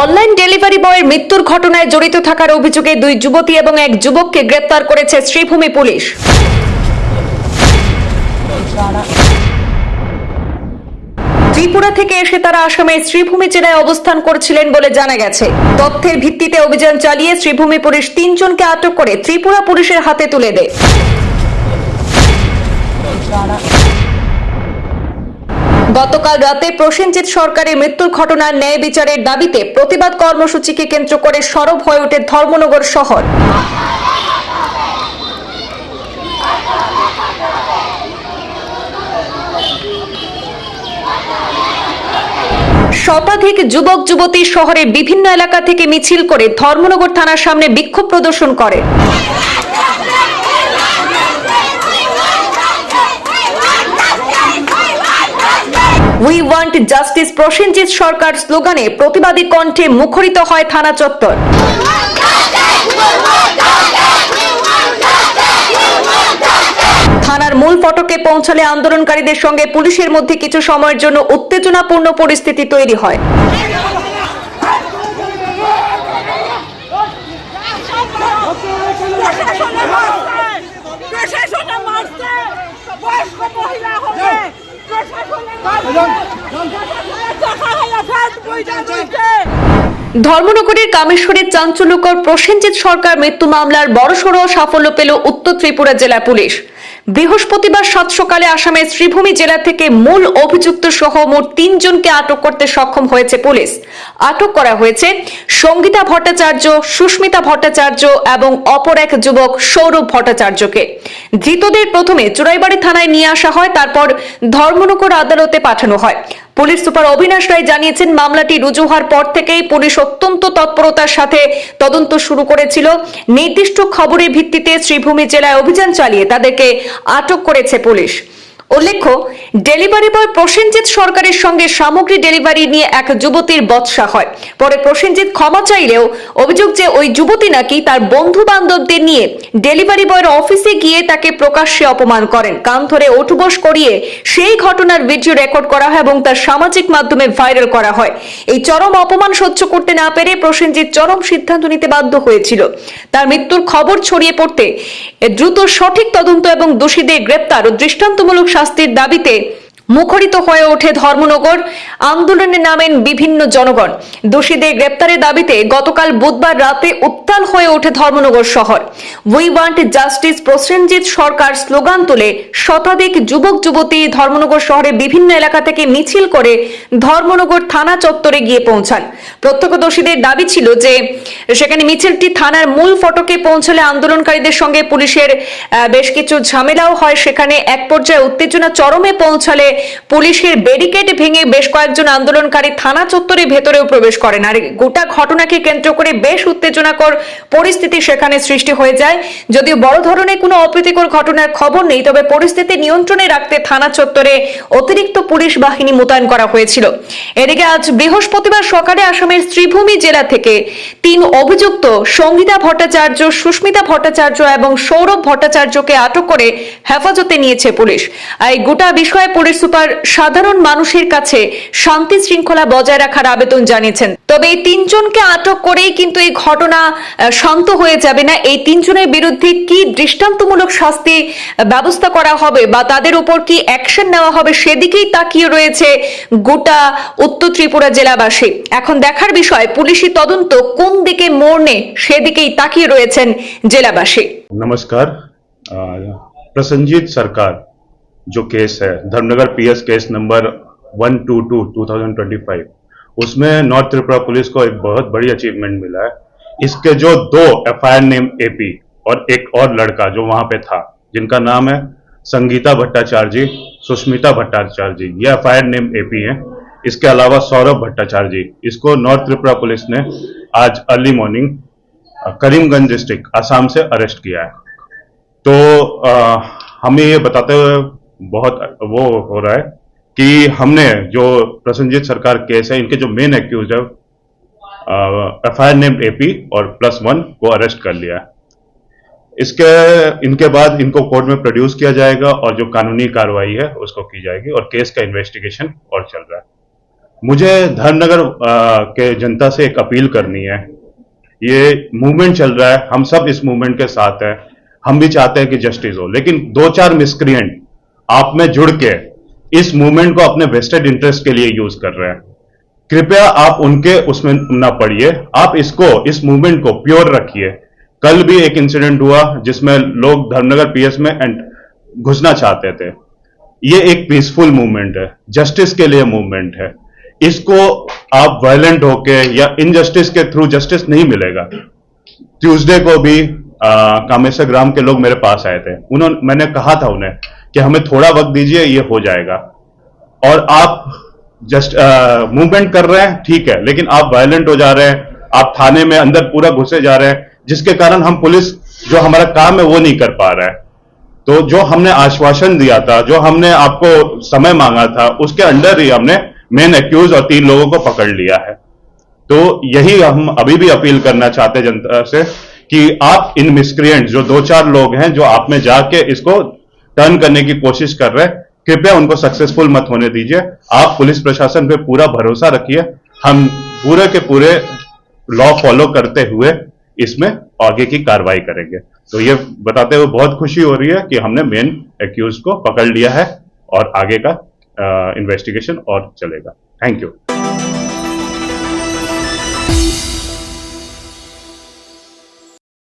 Online delivery বয়ের মৃত্যুর ঘটনায় জড়িত থাকার অভিযোগে দুই যুবতী এবং এক যুবককে গ্রেপ্তার করেছে শ্রীভূমি পুলিশ। ত্রিপুরা থেকে এসে তারা আসামে শ্রীভূমি জেলায় অবস্থান করছিলেন বলে জানা গেছে। তথ্যের ভিত্তিতে অভিযান চালিয়ে শ্রীভূমি পুলিশ তিনজনকে আটক করে ত্রিপুরা পুলিশের হাতে তুলে দেয়। গতকাল রাতে প্রসেনজিৎ সরকারের মৃত্যুর ঘটনার ন্যায় বিচারের দাবিতে প্রতিবাদ কর্মসূচিকে কেন্দ্র করে সরব হয়ে ওঠে ধর্মনগর শহর। শতাধিক যুবক যুবতী শহরের বিভিন্ন এলাকা থেকে মিছিল করে ধর্মনগর থানার সামনে বিক্ষোভ প্রদর্শন করে। We want justice Prasenjit Sarkar স্লোগানে প্রতিবাদী কণ্ঠে মুখরিত হয় থানা চত্বর। থানার মূল ফটকে পৌঁছালে আন্দোলনকারীদের সঙ্গে পুলিশের মধ্যে কিছু সময়ের জন্য উত্তেজনাপূর্ণ পরিস্থিতি তৈরি হয়। ধর্মনগরের কামেশ্বরের চাঞ্চল্যকর প্রসেনজিৎ সরকার মৃত্যু মামলার বড়সড় সাফল্য পেল উত্তর ত্রিপুরা জেলা পুলিশ। বৃহস্পতিবার সাত সকালে আসামের শ্রীভূমি জেলা থেকে মূল অভিযুক্ত সহ মোট তিনজনকে আটক করতে সক্ষম হয়েছে পুলিশ। আটক করা হয়েছে সঙ্গীতা ভট্টাচার্য, সুস্মিতা ভট্টাচার্য এবং অপর এক যুবক সৌরভ ভট্টাচার্যকে। ধৃতদের প্রথমে চুরাইবাড়ি থানায় নিয়ে আসা হয়, তারপর ধর্মনগর আদালতে পাঠানো হয়। পুলিশ সুপার অবিনাশ রায় জানিয়েছেন, মামলাটি রুজু হওয়ার পর থেকেই পুলিশ অত্যন্ত তৎপরতার সাথে তদন্ত শুরু করেছিল। নির্দিষ্ট খবরের ভিত্তিতে শ্রীভূমি জেলায় অভিযান চালিয়ে তাদেরকে আটক করেছে পুলিশ। উল্লেখ্য ডেলিভারি বয় প্রসেনজিৎ সরকারের সঙ্গে সামগ্রী ডেলিভারি নিয়ে এক যুবতীর বৎসা হয়। পরে প্রসেনজিৎ ক্ষমা চাইলেও অভিযোগ যে ওই যুবতী নাকি তার বন্ধু বান্ধবদের নিয়ে ডেলিভারি বয়ের অফিসে গিয়ে তাকে প্রকাশ্যে অপমান করেন। কান ধরে ওঠুবস করিয়ে সেই ঘটনার ভিডিও রেকর্ড করা হয় এবং তার সামাজিক মাধ্যমে ভাইরাল করা হয়। এই চরম অপমান সহ্য করতে না পেরে প্রসেনজিৎ চরম সিদ্ধান্ত নিতে বাধ্য হয়েছিল। তার মৃত্যুর খবর ছড়িয়ে পড়তে দ্রুত সঠিক তদন্ত এবং দোষীদের গ্রেপ্তার ও দৃষ্টান্তমূলক শাস্তির দাবিতে মুখরিত হয়ে ওঠে ধর্মনগর। আন্দোলনে নামেন বিভিন্ন জনগণ। দোষীদের গ্রেপ্তারের দাবিতে গতকাল বুধবার রাতে উত্তাল হয়ে ওঠে ধর্মনগর শহর। We want justice Prasenjit Sarkar slogan তুলে, শতাধিক যুবক, যুবতী ধর্মনগর শহরের বিভিন্ন এলাকা থেকে মিছিল করে ধর্মনগর থানা চত্বরে গিয়ে পৌঁছান। প্রত্যক্ষদর্শীদের দাবি ছিল যে, সেখানে মিছিলটি থানার মূল ফটকে পৌঁছলে আন্দোলনকারীদের সঙ্গে পুলিশের বেশ কিছু ঝামেলাও হয়। সেখানে এক পর্যায়ে উত্তেজনা চরমে পৌঁছালে পুলিশের ব্যারিকেড ভেঙে বেশ কয়েকজন আন্দোলনকারী থানা চত্বরে ভেতরেও প্রবেশ করেন। আর গোটা ঘটনাকে কেন্দ্র করে বেশ উত্তেজনাকর পরিস্থিতি সেখানে সৃষ্টি হয়ে যায়। যদিও বড় ধরনের কোনো অপ্রীতিকর ঘটনার খবর নেই, তবে পরিস্থিতি নিয়ন্ত্রণে রাখতে থানা চত্বরে অতিরিক্ত পুলিশ বাহিনী মোতায়েন করা হয়েছিল। এদিকে আজ বৃহস্পতিবার সকালে আসামের শ্রীভূমি জেলা থেকে তিন অভিযুক্ত সঙ্গীতা ভট্টাচার্য, সুস্মিতা ভট্টাচার্য এবং সৌরভ ভট্টাচার্যকে আটক করে হেফাজতে নিয়েছে পুলিশ। এই গোটা বিষয়ে পুলিশ সুপার সাধারণ মানুষের কাছে শান্তি শৃঙ্খলা বজায় রাখার আবেদন জানিয়েছেন। তবে এই তিনজনকে আটক করেই কিন্তু এই ঘটনা শান্ত হয়ে যাবে না। এই তিনজনের বিরুদ্ধে কি দৃষ্টান্তমূলক শাস্তি ব্যবস্থা করা হবে বা তাদের উপর কি অ্যাকশন নেওয়া হবে সেদিকেই তাকিয়ে রয়েছে গোটা উত্তর ত্রিপুরা জেলাবাসী। এখন দেখার বিষয়, পুলিশি তদন্ত কোন দিকে মরনে সেদিকেই তাকিয়ে রয়েছেন জেলাবাসী। নমস্কার। প্রসঞ্জিত সরকার। जो केस है धर्मनगर पीएस केस नंबर 122 2025 उसमें नॉर्थ त्रिपुरा पुलिस को एक बहुत बड़ी अचीवमेंट मिला है। इसके जो दो एफआईआर नेम एपी और एक और लड़का जो वहाँ पे था जिनका नाम है संगीता भट्टाचार्य जी सुष्मिता भट्टाचार्य जी ये एफआईआर नेम एपी है। इसके अलावा सौरभ भट्टाचार्य जी इसको नॉर्थ त्रिपुरा पुलिस ने आज early morning Karimganj district Assam से अरेस्ट किया है। तो अ, हमें ये बताते हुए बहुत वो हो रहा है कि हमने जो प्रसन्नजीत सरकार केस है, इनके जो मेन एक्यूज है F I R name AP और प्लस वन को अरेस्ट कर लिया है। इसके, इनके बाद इनको कोर्ट में प्रोड्यूस किया जाएगा और जो कानूनी कार्रवाई है, उसको की जाएगी और केस का इन्वेस्टिगेशन और चल रहा है। मुझे धर्मनगर के जनता से एक अपील करनी है। ये मूवमेंट चल रहा है, हम सब इस मूवमेंट के साथ हैं। हम भी चाहते हैं कि जस्टिस हो, लेकिन दो चार मिसक्रिएंट आप में जुड़ के इस मूवमेंट को अपने वेस्टेड इंटरेस्ट के लिए यूज़ कर रहे हैं। कृपया आप उनके उसमें ना पड़िए। आप इसको, इस मूवमेंट को प्योर रखिए। कल भी एक इंसिडेंट हुआ जिसमें लोग धर्मनगर पीएस में एंड घुसना चाहते थे। ये एक पीसफुल मूवमेंट है। जस्टिस के लिए मूवमेंट है। इसको आप वायलेंट होके या इनजस्टिस के थ्रू जस्टिस नहीं मिलेगा। ट्यूसडे को भी कामेश्वर ग्राम के लोग मेरे पास आए थे। उन्होंने, मैंने कहा था उन्हें कि हमें थोड़ा वक्त दीजिए, ये हो जाएगा। और आप जस्ट मूवमेंट कर रहे हैं, ठीक है, लेकिन आप वायलेंट हो जा रहे हैं, आप थाने में अंदर पूरा घुसे जा रहे हैं, जिसके कारण हम पुलिस जो हमारा काम है वो नहीं कर पा रहा है। तो जो हमने आश्वासन दिया था, जो हमने आपको समय मांगा था, उसके अंडर ही हमने मेन एक्यूज और तीन लोगों को पकड़ लिया है। तो यही हम अभी भी अपील करना चाहते जनता से कि आप इन मिसक्रिएंट जो दो चार लोग हैं, जो आप में जाके इसको टर्न करने की कोशिश कर रहे हैं। कृपया उनको सक्सेसफुल मत होने दीजिए। आप पुलिस प्रशासन पे पूरा भरोसा रखिए। हम पूरे के पूरे लॉ फॉलो करते हुए इसमें आगे की कार्रवाई करेंगे। तो ये बताते हुए बहुत खुशी हो रही है कि हमने मेन एक्यूज को पकड़ लिया है और आगे का इन्वेस्टिगेशन और चलेगा। Thank you